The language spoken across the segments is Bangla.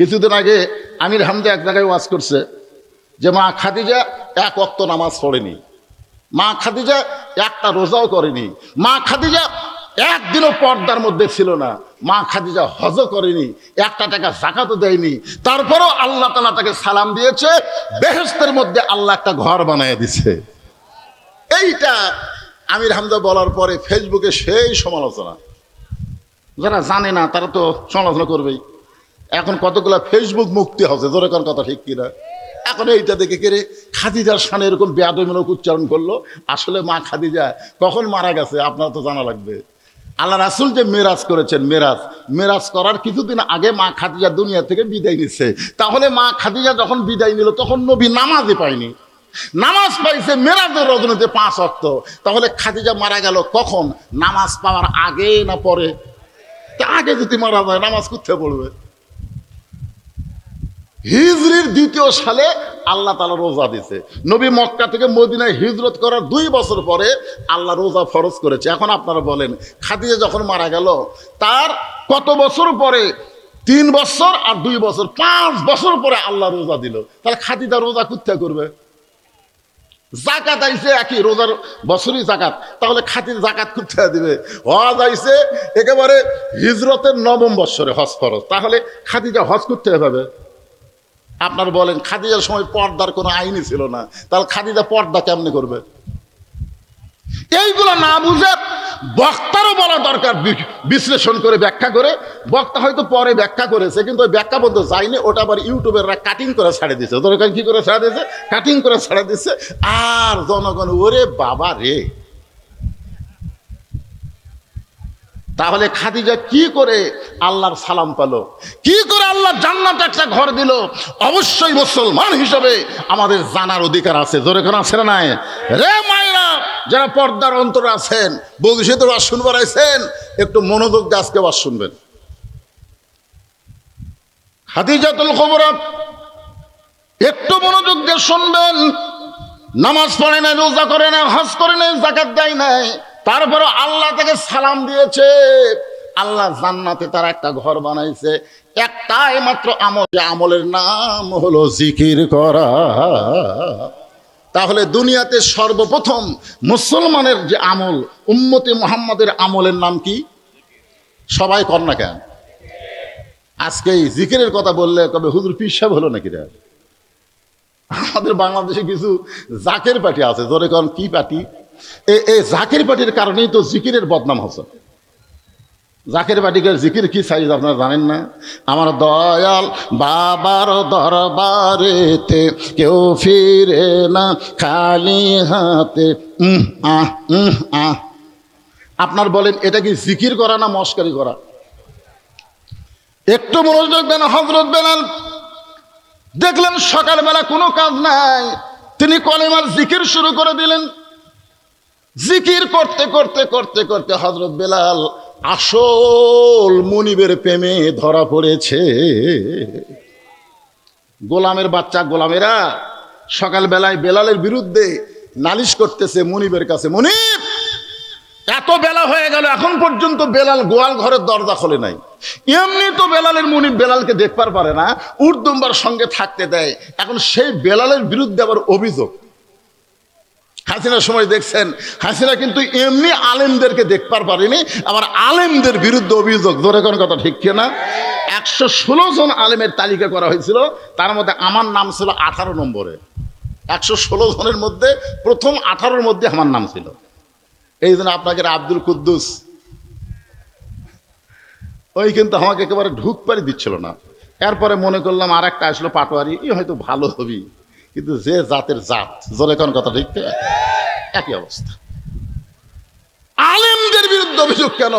কিছুদিন আগে আমির হামজা এক জায়গায় ওয়াজ করছে যে মা খাদিজা এক অক্ত নামাজ পড়েনি। মা খাদিজা একটা রোজাও করেনি। মা খাদিজা একদিনও পর্দার মধ্যে ছিল না। মা খাদিজা হজ করেনি, একটা টাকা জাকাতও দেয়নি। তারপরও আল্লাহ তালা তাকে সালাম দিয়েছে বেহেস্তের মধ্যে আল্লাহ একটা ঘর বানিয়ে দিছে এইটা আমির হামজা বলার পরে ফেসবুকে সেই সমালোচনা। যারা জানে না, তারা তো সমালোচনা করবেই। এখন কতগুলো ফেসবুক মুক্তি হচ্ছে জোরে কোন কথা ঠিক কিনা? এখন এইটা দেখে কেড়ে খাদিজার সামনে এরকম বেয়াদমূলক উচ্চারণ করল। আসলে মা খাদিজা কখন মারা গেছে আপনার তো জানা লাগবে। আল্লাহ রাসুল যে মেরাজ করেছেন, মেরাজ মেরাজ করার কিছুদিন আগে মা খাদিজা দুনিয়া থেকে বিদায় নিচ্ছে। তাহলে মা খাদিজা যখন বিদায় নিল, তখন নবী নামাজই পায়নি। নামাজ পাইছে মেরাজের রজনীতে পাঁচ অক্ত। তাহলে খাদিজা মারা গেল কখন? নামাজ পাওয়ার আগে না পরে? তা আগে যদি মারা যায়, নামাজ করতে পড়বে? হিজরির দ্বিতীয় সালে আল্লাহ তালা রোজা দিছে নবী মক্কা থেকে মদিনায় হিজরত করার দুই বছর পরে আল্লাহ রোজা ফরজ করেছে। এখন আপনারা বলেন, খাদিজা যখন মারা গেল, তার কত বছর পরে? তিন বছর আর দুই বছর, পাঁচ বছর পরে আল্লাহ রোজা দিল। তাহলে খাদিজা রোজা কুত্তা করবে? জাকাত আইছে একই, রোজার বছরই জাকাত। তাহলে খাতির জাকাত করতে দিবে? হজ আইছে একেবারে হিজরতের নবম বৎসরে হজ ফরজ। তাহলে খাদিজা হজ করতে হবে আপনার বলেন, খাদিজার সময় পর্দার কোনো আইনই ছিল না। তাহলে খাদিজা পর্দা কেমনে করবে? এইগুলো না বুঝে বক্তারও বলা দরকার বিশ্লেষণ করে ব্যাখ্যা করে। বক্তা হয়তো পরে ব্যাখ্যা করেছে, কিন্তু ওই ব্যাখ্যা বলতে যায়নি। ওটা আবার ইউটিউবেররা কাটিং করে ছাড়ে দিছে দরকার কি করে ছাড়া দিয়েছে? কাটিং করে ছাড়া দিচ্ছে আর জনগণ, ওরে বাবা রে! তাহলে খাদিজা কি করে আল্লাহর সালাম পালো? কি করে আল্লাহ জান্নাত একটা ঘর দিল? অবশ্যই মুসলমান হিসেবে আমাদের জানার অধিকার আছে। জোরে কোনো আছে নাই? রে মায়েরা, যারা পর্দার অন্তর আছেন বৌদিশিত বাস শুনবার আছেন একটু মনোযোগ দিয়ে আজকে বাস শুনবেন। খাদিজাতুল খবর, একটু মনোযোগ দিয়ে শুনবেন। নামাজ পড়ে নাই, রোজা করে নাই, হজ করে নাই জাকাত দেয় নাই। তারপরে আল্লাহ তাকে সালাম দিয়েছে। আল্লাহ জান্নাতে তার একটা ঘর বানাইছে। একটাই মাত্র আমল, যে আমলের নাম হলো জিকির করা। তাহলে দুনিয়াতে সর্বপ্রথম মুসলমানের যে আমল, উম্মতে মোহাম্মদের আমলের নাম কি? সবাই কর না কেন? আজকে এই জিকিরের কথা বললে কবে হুজুর পিসাব হলো নাকি রে? আমাদের বাংলাদেশে কিছু জাকের পার্টি আছে ধরে কন, কি পার্টি? এই জাকের পার্টির কারণেই তো জিকিরের বদনাম হচ্ছে। জাকের পার্টিকে জিকির কি সাইজ আপনারা জানেন না? আমার দয়াল বাবার দরবারেতে কেউ ফিরে না, খালি হাতে আহ আহ। আপনার বলেন, এটা কি জিকির করা না মস্কারি করা? একটু মনোযোগ দেন হজরত বেলাল। দেখলেন সকালবেলা কোনো কাজ নাই। তিনি কলেমার জিকির শুরু করে দিলেন। জিকির করতে করতে করতে করতে হজরত বেলাল আসল মনিবের প্রেমে ধরা পড়েছে। গোলামের বাচ্চা, গোলামেরা সকালবেলায় বেলালের বিরুদ্ধে নালিশ করতেছে মনিবের কাছে, মুনিব, এত বেলা হয়ে গেল, এখন পর্যন্ত বেলাল গোয়াল ঘরের দরজা খোলে নাই। এমনি তো বেলালের মুনি বেলালকে দেখবার পারে না, উর্দুম্বার সঙ্গে থাকতে দেয়। এখন সেই বেলালের বিরুদ্ধে আবার অভিযোগ। হাসিনার সময় দেখছেন, হাসিনা কিন্তু এমনি আলেমদেরকে দেখবার পারেনি, আবার আলেমদের বিরুদ্ধে অভিযোগ, ধরে কোনো কথা ঠিক না? একশো ষোলো জন আলেমের তালিকা করা হয়েছিল, তার মধ্যে আমার নাম ছিল আঠারো নম্বরে। একশো ষোলো জনের মধ্যে প্রথম আঠারোর মধ্যে আমার নাম ছিল। এই জন্য আপনাকে আব্দুল কুদ্দুস, ওই কিন্তু আমাকে একেবারে ঢুক পারি দিচ্ছিল না। এরপরে মনে করলাম আর একটা আসলো পাটোয়ারি ই হয়তো ভালো হবি। কিন্তু যে জাতের জাত, জোরে কোন কথা ঠিক একই অবস্থা। আলেমদের বিরুদ্ধে অভিযোগ কেন?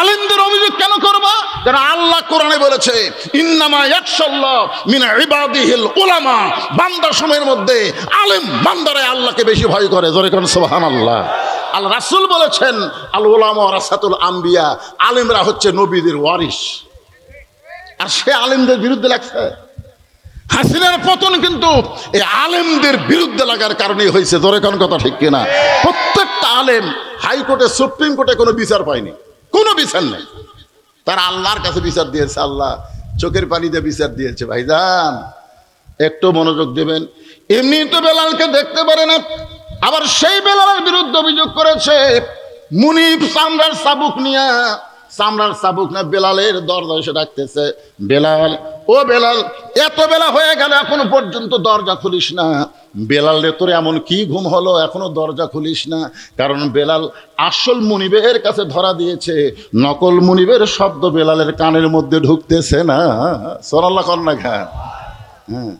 আলেমদের অভিযোগ কেন করবা? কারণ আল্লাহ কোরআনে বলেছে, ইন্নামা ইয়াকশাল্লাহ মিন ইবাদিহিল উলামা বান্দার সময়ের মধ্যে আলেম বান্দারে আল্লাহকে বেশি ভয় করে, জোরে কোন সুবহানাল্লাহ। আল্লাহ রাসূল বলেছেন, আল উলামা রাসাতুল আম্বিয়া আলেমরা হচ্ছে নবীদের ওয়ারিস আর সে আলেমদের বিরুদ্ধে লাগছে হাসিনার পতন কিন্তু এই আলেমদের বিরুদ্ধে লাগার কারণেই হয়েছে। ধরে কোন কথা ঠিক কিনা? প্রত্যেকটা আলেম হাইকোর্টে, সুপ্রিম কোর্টে কোনো বিচার পায়নি। কোনো বিচার নেই। তারা আল্লাহর কাছে বিচার দিয়েছে, আল্লাহ চোখের পানিতে বিচার দিয়েছে। ভাইজান, একটু মনোযোগ দেবেন। এমনি তো বেলালকে দেখতে পারে না। আবার সেই বেলালের বিরুদ্ধে অভিযোগ করেছে মুনিফ সামরার সাবুক নিয়া সামরার সাবুক না, বেলালের দরজা এসে ডাকতেছে, বেলাল, ও বেলাল, এত বেলা হয়ে গেল, এখনও পর্যন্ত দরজা খুলিস না। বেলাল রে, তোর এমন কি ঘুম হলো? এখনও দরজা খুলিস না। কারণ বেলাল আসল মুনিবের কাছে ধরা দিয়েছে। নকল মুনিবের শব্দ বেলালের কানের মধ্যে ঢুকতেছে না। সোনাল্লা কন্যা খান হ্যাঁ।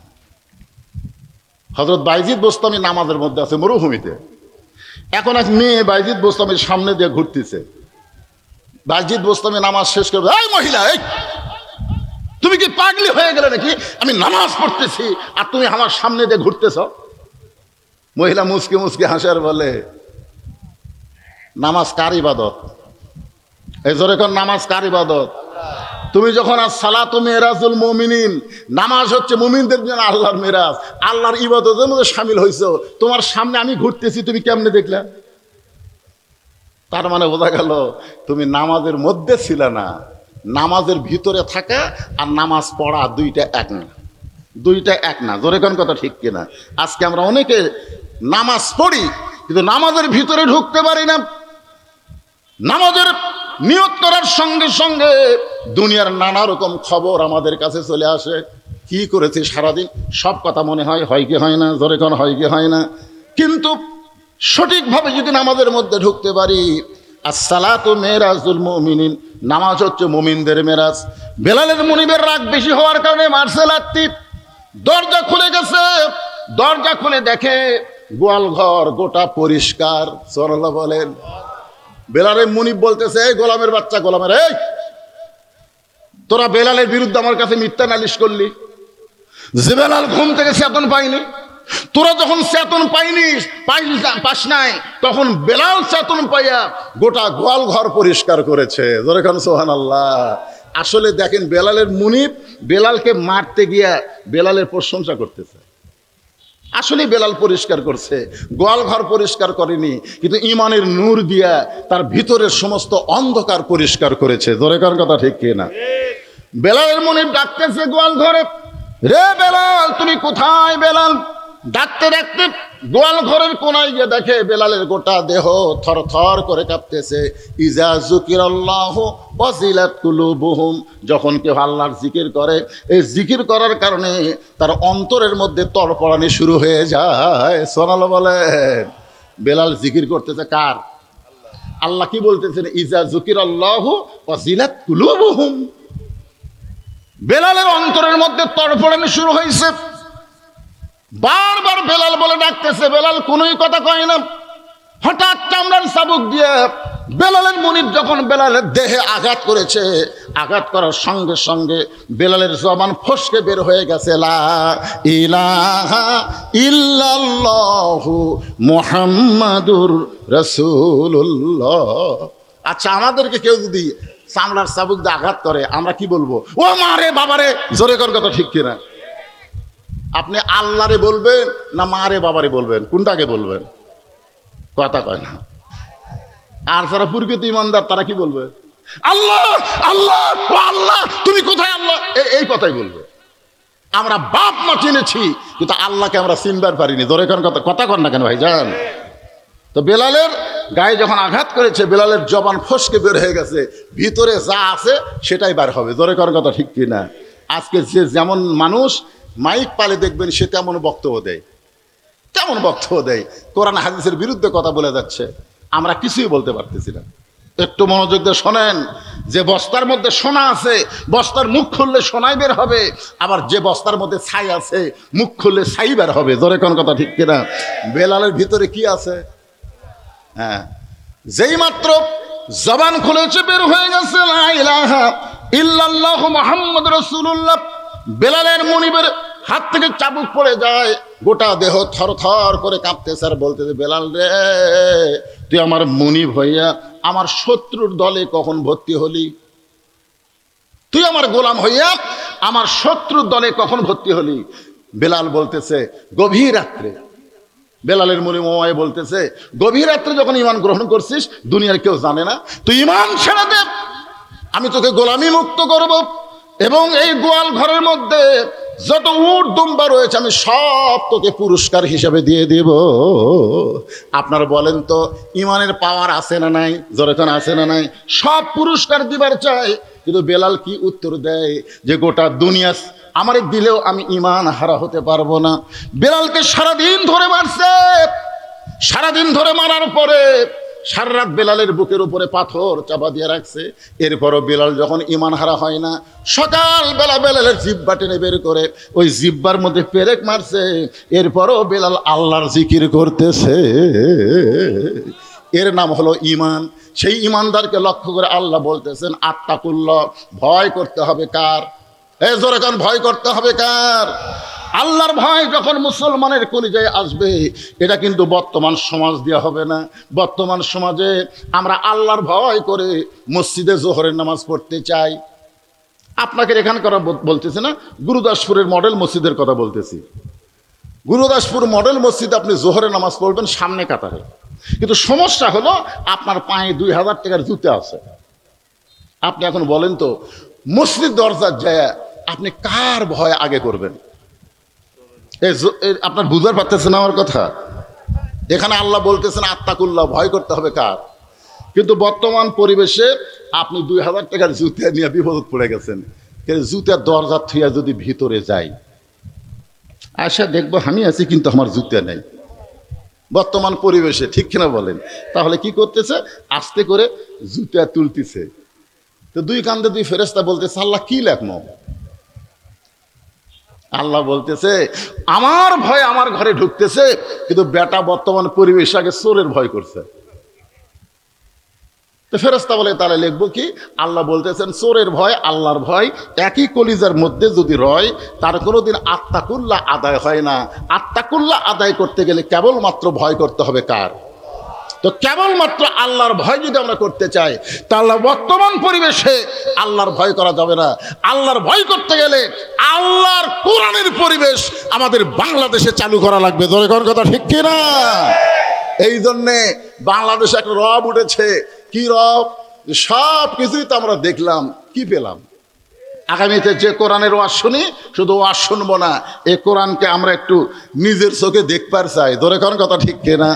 হজরত বাইজিদ বোস্তামি নামাজের মধ্যে আছে, মরুভূমিতে। এখন এক মেয়ে বাইজিদ বোস্তামির সামনে দিয়ে ঘুরতেছে। বাইজিদ বোস্তামি নামাজ শেষ করবে। এই মহিলা, এই! তুমি কি পাগলি হয়ে গেলে নাকি? আমি নামাজ পড়তেছি, আর তুমি আমার সামনে দিয়ে ঘুরতেছ? মহিলা মুসকে মুসকে হাসার বলে, নামাজ কার ইবাদত? এই জোরে নামাজ কার ইবাদত? তুমি যখন আর সালাত মেয়েরাজুল মমিনিন, নামাজ হচ্ছে মুমিনদের জন্য আল্লাহর মেরাজ। আল্লাহর ইবাদতের মধ্যে সামিল হয়েছো তোমার সামনে আমি ঘুরতেছি, তুমি কেমনে দেখলে? তার মানে বোঝা গেল তুমি নামাজের মধ্যে ছিলে না। নামাজের ভিতরে থাকা আর নামাজ পড়া দুইটা এক না। দুইটা এক না। জোরে কোন কথা ঠিক কিনা? আজকে আমরা অনেকে নামাজ পড়ি, কিন্তু নামাজের ভিতরে ঢুকতে পারি না। নামাজের নিয়ত করার সঙ্গে সঙ্গে দুনিয়ার নানা রকম খবর আমাদের কাছে চলে আসে। কি করেছে সারাদিন? সব কথা মনে হয় হয় কি হয় না? জোরে কোন হয় কি হয় না? কিন্তু সঠিকভাবে যদি নামাজের মধ্যে ঢুকতে পারি, আসসালাতু মেরাজুল মুমিনিন, নামাজ হচ্ছে মুমিনদের মেরাজ। বেলালের মুনিবের রাগ বেশি হওয়ার কারণে মার্শাল আত্মি দরজা খুলে গেছে। দরজা খুলে দেখে গোয়াল ঘর গোটা পরিষ্কার সরলা বলেন। বেলালের মুনিব বলতেছে, এই গোলামের বাচ্চা, গোলামের, এই! তোরা বেলালের বিরুদ্ধে আমার কাছে মিথ্যা নালিশ করলি। যে বেলাল ঘুম থেকে চেতন পাইনি তোরা যখন চেতন পাইনি পাইনি পাস নাই, তখন বেলাল চেতন পাইয়া গোটা গোয়াল ঘর পরিষ্কার করেছে। সোহান আল্লাহ আসলে দেখেন বেলালের মুনিব বেলালকে মারতে গিয়া বেলালের প্রশংসা করতেছে। আসলে বেলাল পরিষ্কার করছে, গোয়াল ঘর পরিষ্কার করেনি, কিন্তু ইমানের নূর দিয়া তার ভিতরের সমস্ত অন্ধকার পরিষ্কার করেছে। জোরেকার কথা ঠিক কিনা? বেলালের মনিব ডাকতেছে গোয়াল ঘরে, রে বেলাল, তুমি কোথায় বেলাল? ডাকতে ডাকতে গোয়াল ঘরের কোনায় গিয়ে দেখে বেলালের গোটা দেহ থর থর করে কাঁপতেছে। ইজা জুকির কুলুবুহুম। যখন কেউ আল্লাহর জিকির করে, এই জিকির করার কারণে তার অন্তরের মধ্যে তড়পড়ানি শুরু হয়ে যায়। সোনালো বলেন, বেলাল জিকির করতেছে কার? আল্লাহ কি বলতেছেন? ইজা জুকির আল্লাহ ওয়াজিলাত কুলুবুহুম। বেলালের অন্তরের মধ্যে তড়পড়ানি শুরু হয়েছে। বারবার বেলাল বলে ডাকতেছে, বেলাল কোনোই কথা কয় না। হঠাৎ চামড়ার সাবুক দিয়ে বেলালের মনির যখন বেলালের দেহে আঘাত করেছে, আঘাত করার সঙ্গে সঙ্গে বেলালের জবান ফসকে বের হয়ে গেছে রাসূলুল্লাহ। আচ্ছা আমাদেরকে কেউ যদি চামড়ার চাবুক দিয়ে আঘাত করে, আমরা কি বলব? ও মারে বাবারে, জোরে কর কথা ঠিক কিনা। আপনি আল্লাহরে বলবেন না মারে বাবারে বলবেন? কোনটাকে বলবেন? কথা কয় না। আর যারা প্রকৃত ইমানদার, তারা কি বলবে? আল্লাহ আল্লাহ আল্লাহ, তুমি কোথায় আল্লাহ? এই কথাই বলবে। আমরা বাপ মা চিনেছি, কিন্তু আল্লাহকে আমরা চিনবার পারিনি। ধরে কোন কথা? কথা কর না কেন ভাই, জান? তো বেলালের গায়ে যখন আঘাত করেছে, বেলালের জবান ফসকে বের হয়ে গেছে। ভিতরে যা আছে, সেটাই বার হবে। জোরে করার কথা ঠিক কি না আজকে যে যেমন মানুষ মাইক পালে দেখবেন সে তেমন বক্তব্য দেয়। তেমন বক্তব্য দেয়। কোরআন হাদিসের বিরুদ্ধে কথা বলে যাচ্ছে। আমরা কিছুই বলতে পারতেছি না। একটু মনোযোগ দিয়ে শোনেন, যে বস্তার মধ্যে সোনা আছে, বস্তার মুখ খুললে সোনাই বের হবে, আবার যে বস্তার মধ্যে ছাই আছে, মুখ খুললে ছাই বের হবে। জোরে কোন কথা ঠিক কিনা? বেলালের ভিতরে কি আছে? হ্যাঁ। যেই মাত্র জবান খুলেছে, বের হয়ে গেছে ইল্লাল্লাহ মুহাম্মদ রাসূলুল্লাহ। বেলালের মুনিবের হাত থেকে চাবুক পড়ে যায়, গোটা দেহ থর থর করে কাঁপতেছে আর বলতেছে, বেলাল রে, তুই আমার মুনিব হইয়া আমার শত্রুর দলে কখন ভর্তি হলি? তুই আমার গোলাম হইয়া আমার শত্রুর দলে কখন ভর্তি হলি? বেলাল বলতেছে, গভীর রাত্রে। বেলালের মনে মোমায় বলতেছে, গভীর রাত্রে যখন ইমান গ্রহণ করছিস, দুনিয়ার কেউ জানে না। তুই ইমান ছেড়ে দে। আমি তোকে গোলামি মুক্ত করব। এবং এই গোয়াল ঘরের মধ্যে যত উট দুম্বা রয়েছে, আমি সব তোকে পুরস্কার হিসাবে দিয়ে দেব। আপনারা বলেন তো, ইমানের পাওয়ার আছে না নাই? জোরেখান আছে না নাই? সব পুরস্কার দিবার চাই, কিন্তু বেলাল কি উত্তর দেয় যে গোটা দুনিয়া আমার দিলেও আমি ইমান হারা হতে পারব না। বেলালকে সারাদিন ধরে মারছে, সারাদিন ধরে মারার পরে সারা রাত বেলালের বুকের উপরে পাথর চাপা দিয়ে রাখছে। এরপরও বেলাল যখন ইমান হারা হয় না, সকাল বেলা বেলালের জিব্বা টেনে বের করে ওই জিব্বার মধ্যে পেরেক মারছে। এরপরও বেলাল আল্লাহর জিকির করতেছে। এর নাম হলো ইমান সেই ইমানদারকে লক্ষ্য করে আল্লাহ বলতেছেন, আত্মাকুল্ল, ভয় করতে হবে কার? এ জোরে ভয় করতে হবে কার? আল্লাহর ভয় যখন মুসলমানের কলিজায় আসবে, এটা কিন্তু বর্তমান সমাজ দেওয়া হবে না। বর্তমান সমাজে আমরা আল্লাহর ভয় করে মসজিদে জোহরের নামাজ পড়তে চাই। আপনাকে এখান করা বলতেছি না, গুরুদাসপুরের মডেল মসজিদের কথা বলতেছি। গুরুদাসপুর মডেল মসজিদে আপনি জোহরের নামাজ পড়বেন সামনে কাতারে। কিন্তু সমস্যা হলো আপনার পায়ে দুই হাজার টাকার জুতে আছে। আপনি এখন বলেন তো, মসজিদ দরজার যায় আপনি কার ভয় আগে করবেন? আপনার বুঝতে পারতেছেন আমার কথা? এখানে আল্লাহ বলতেছেন, আত্মাকুল্লাহ, ভয় করতে হবে কার? কিন্তু বর্তমান পরিবেশে আপনি দুই হাজার টাকার জুতা নিয়ে বিপদ পড়ে গেছেন। জুতার দরজা থুয়া যদি ভিতরে যাই আশা দেখব আমি আছি, কিন্তু আমার জুতা নেই। বর্তমান পরিবেশে, ঠিক কিনা বলেন? তাহলে কি করতেছে? আস্তে করে জুতা তুলতেছে। তো দুই কান্দে দুই ফেরেস্তা বলতেছে, আল্লাহ কি লেখনো? আল্লাহ বলতেছে, আমার ভয় আমার ঘরে ঢুকতেছে, কিন্তু বেটা বর্তমান পরিবেশ আগে চোরের ভয় করছে। তো ফেরস্তা বলে, তাহলে লিখব কি? আল্লাহ বলতেছেন, চোরের ভয়, আল্লাহর ভয়, একই কলিজার মধ্যে যদি রয়, তার কোনোদিন আত্মাকুল্লা আদায় হয় না। আত্মাকুল্লা আদায় করতে গেলে কেবলমাত্র ভয় করতে হবে কার? তো কেবলমাত্র আল্লাহর ভয় যদি আমরা করতে চাই, তাহলে বর্তমান পরিবেশে আল্লাহর ভয় করা যাবে না। আল্লাহর ভয় করতে গেলে আল্লাহর কোরআনের পরিবেশ আমাদের বাংলাদেশে চালু করা লাগবে। ধরে কোন কথা ঠিক কি না এই জন্যে বাংলাদেশে একটা রব উঠেছে। কি রব? সব কিছুই তো আমরা দেখলাম। কি পেলাম? আগামীতে যে কোরআনের ওয়াজ শুনি, শুধু ওয়াজ শুনব না, এ কোরআনকে আমরা একটু নিজের চোখে দেখবার চাই। ধরে কোন কথা ঠিক কিনা?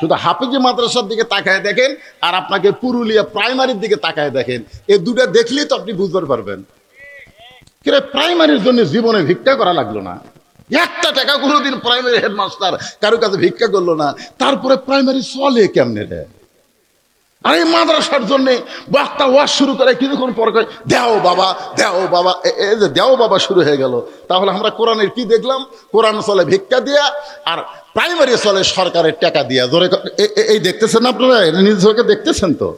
শুধু হাফিজি মাদ্রাসার দিকে তাকায় দেখেন আর আপনাকে পুরুলিয়া প্রাইমারির দিকে তাকায় দেখেন। এই দুটো দেখলেই তো আপনি বুঝতে পারবেন। কিরে, প্রাইমারির জন্য জীবনে ভিক্ষা করা লাগল না। একটা টাকা কোনোদিন প্রাইমারি হেডমাস্টার কারও কাছে ভিক্ষা করল না। তারপরে প্রাইমারি চলে কেমনে রে? এই মাদ্রাসার জন্য বক্তা ওয়াজ শুরু করে কিছুক্ষণ পর করে দেও বাবা দেও বাবা। এই যে দেও বাবা শুরু হয়ে গেল। তাহলে আমরা কোরআনের কি দেখলাম? কোরআন চলে ভিক্ষা দিয়া আর প্রাইমারি চলে সরকারের টাকা দিয়া। জোরে এই দেখতেছেন আপনারা? নিজ চোখে দেখতেছেন তো?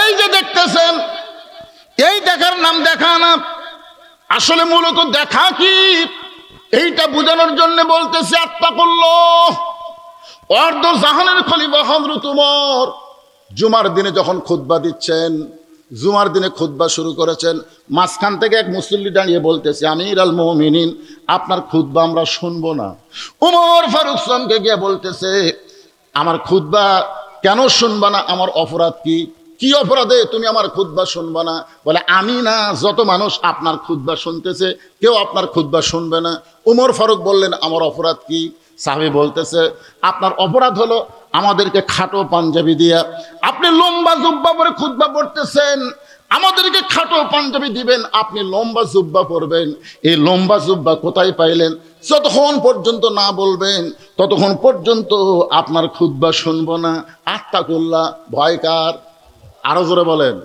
এই যে দেখতেছেন, এই দেখার নাম দেখা না। আসলে মূলত দেখা কি? এইটা বোঝানোর জন্য বলতেছে আত্মা করল অর্ধ জাহানের খলিফা হজরত উমর। জুমার দিনে যখন খুতবা দিচ্ছেন, জুমার দিনে খুতবা শুরু করেছেন, মাঝখান থেকে এক মুসল্লি দাঁড়িয়ে বলতেছে, আমির আল মোমিনিন, আপনার খুতবা আমরা শুনব না। উমর ফারুক সামকে গিয়ে বলতেছে, আমার খুতবা কেন শুনবা না? আমার অপরাধ কি? কি অপরাধে তুমি আমার খুতবা শুনবা না? বলে, আমি না, যত মানুষ আপনার খুতবা শুনতেছে, কেউ আপনার খুতবা শুনবে না। উমর ফারুক বললেন, আমার অপরাধ কি? সাহেব বলতেছে, আপনার অপরাধ হলো আমাদেরকে খাটো পাঞ্জাবি দিয়া। আপনি লম্বা জুব্বা পরে খুতবা পড়তেছেন, আমাদেরকে খাটো পাঞ্জাবি দিবেন, আপনি লম্বা জুব্বা পরবেন। এই লম্বা জুব্বা কোথায় পাইলেন? যতক্ষণ পর্যন্ত না বলবেন, ততক্ষণ পর্যন্ত আপনার খুতবা শুনব না। আত্মা করলা ভয়কার আরও জোরে বলেন।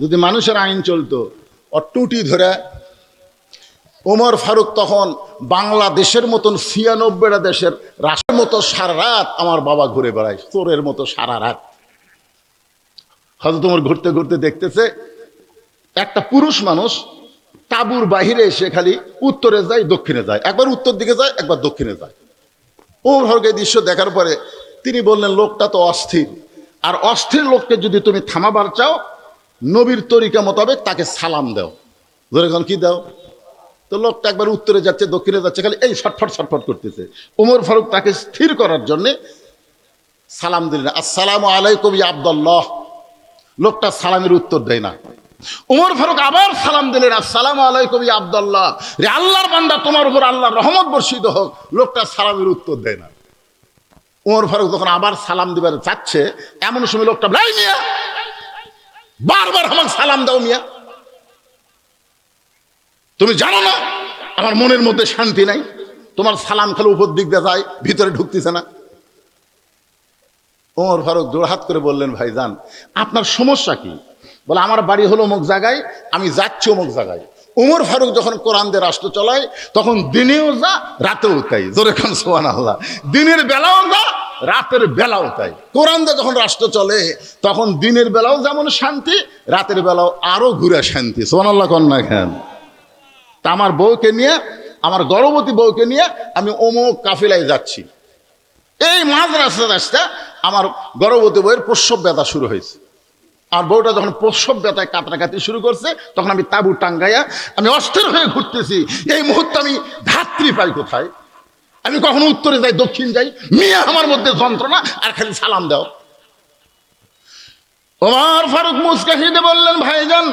যদি মানুষের আইন চলতো ও টুটি ধরে ওমর ফারুক তখন বাংলাদেশের মতন ছিয়ানব্বইটা দেশের রাষ্ট্রের মতো সারা রাত আমার বাবা ঘুরে বেড়ায়, চোরের মতো সারা রাত। হয়তো তোমার ঘুরতে ঘুরতে দেখতেছে, একটা পুরুষ মানুষ তাবুর বাহিরে এসে খালি উত্তরে যায়, দক্ষিণে যায়। একবার উত্তর দিকে যায়, একবার দক্ষিণে যায়। ওমর ফারুক এই দৃশ্য দেখার পরে তিনি বললেন, লোকটা তো অস্থির। আর অস্থির লোককে যদি তুমি থামাবার চাও, নবীর তরিকা মোতাবেক তাকে সালাম দাও। ধরে কি দাও? তো লোকটা একবার উত্তরে যাচ্ছে, দক্ষিণে যাচ্ছে, খালি এই ছটফট ছটফট করতেছে। উমর ফারুক তাকে স্থির করার জন্যে সালাম দিলেন। আসসালামু আলাইকুম আব্দুল্লাহ। লোকটা সালামের উত্তর দেয় না। উমর ফারুক আবার সালাম দিলেন, আসসালাম আলাইকুম আব্দুল্লাহ। রে আল্লাহর বান্দা, তোমার উপর আল্লাহর রহমত বর্ষিত হোক। লোকটা সালামের উত্তর দেয় না। উমর ফারুক যখন আবার সালাম দিবার চাচ্ছে এমন সময় লোকটা বারবার আমাকে সালাম দাও মিয়া। তুমি জানো না, আমার মনের মধ্যে শান্তি নাই। তোমার সালাম খেলে উপর দিক দিয়ে যায়, ভিতরে ঢুকতেছে না। ওমর ফারুক জোড়হাত করে বললেন, ভাইজান, আপনার সমস্যা কি? বলে, আমার বাড়ি হলো অমুক জায়গায়, আমি যাচ্ছি অমুক জায়গায়। উমর ফারুক যখন কোরআন দিয়ে রাষ্ট্র চলায়, তখন দিনেও যা, রাতেও তাই। জোরে খান সোহান আল্লাহ দিনের বেলাও যা, রাতের বেলাও তাই। কোরআন দিয়ে যখন রাষ্ট্র চলে, তখন দিনের বেলাও যেমন শান্তি, রাতের বেলাও আরও ঘুরে শান্তি। সোহান আল্লাহ কন্যা খান তা আমার বউকে নিয়ে, আমার গর্ভবতী বউকে নিয়ে আমি অমুক কাফিলায় যাচ্ছি। এই মাঝ রাস্তা রাস্তা আমার গর্ভবতী বইয়ের প্রসব ব্যথা শুরু হয়েছে। আর বউটা যখন প্রসব ব্যথায় কাতরাকাতি শুরু করছে, তখন আমি তাবু টাঙ্গাইয়া আমি অস্থির হয়ে ঘুরতেছি। এই মুহূর্তে আমি ধাত্রী পাই কোথায়? আমি কখনো উত্তরে যাই, দক্ষিণ যাই, মিয়া আমার মধ্যে যন্ত্রণা আর খালি সালাম দাও। ওমর ফারুক মুস্কাহিদে বললেন, ভাইজান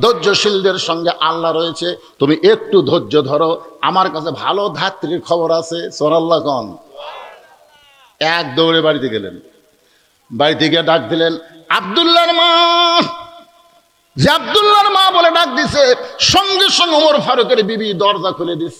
ধৈর্যশীলদের সঙ্গে আল্লাহ রয়েছে। তুমি একটু ধৈর্য ধরো। আমার কাছে ভালো ধাত্রীর খবর আছে। সোনাল্লাহ কন। এক দৌড়ে বাড়িতে গেলেন। বাড়িতে গিয়ে ডাক দিলেন, আবদুল্লাহর মা! যে আবদুল্লাহর মা বলে ডাক দিছে, সঙ্গে সঙ্গে ওমর ফারুকের বিবি দরজা খুলে দিস।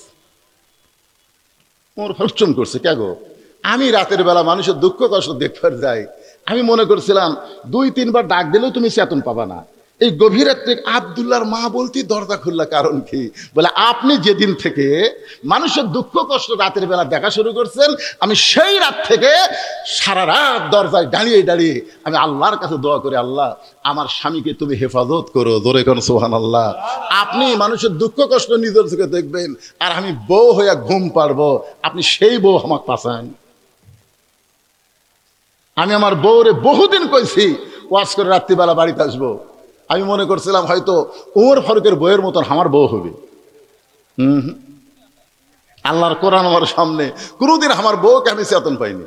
ওমর ফারুক চুম করছে, কে গো? আমি রাতের বেলা মানুষের দুঃখ কষ্ট দেখবার যাই। আমি মনে করছিলাম, দুই, তিনবার ডাক দিলেও তুমি চেতন পাবা না। এই গভীর রাত্রে আবদুল্লাহর মা বলতে দরজা খুললা কারণ কি? বলে, আপনি যেদিন থেকে মানুষের দুঃখ, কষ্ট রাতের বেলা দেখা শুরু করছেন, আমি সেই রাত থেকে সারা রাত দরজায় দাঁড়িয়ে দাঁড়িয়ে আমি আল্লাহর কাছে দোয়া করি, আল্লাহ, আমার স্বামীকে তুমি হেফাজত করো। দোরে কোন সোহান আল্লাহ আপনি মানুষের দুঃখ, কষ্ট নিজের চোখে দেখবেন, আর আমি বউ হইয়া ঘুম পারব আপনি সেই বউ আমাকে পাচান। আমি আমার বউরে বহুদিন কইছি ওয়াজ করে রাত্রিবেলা বাড়িতে আসব। আমি মনে করছিলাম হয়তো ওর ফারুকের বইয়ের মতন আমার বউ হবে। হুম। আল্লাহর কোরআন আমার সামনে। কোনোদিন আমার বউকে আমি চেতন পাইনি।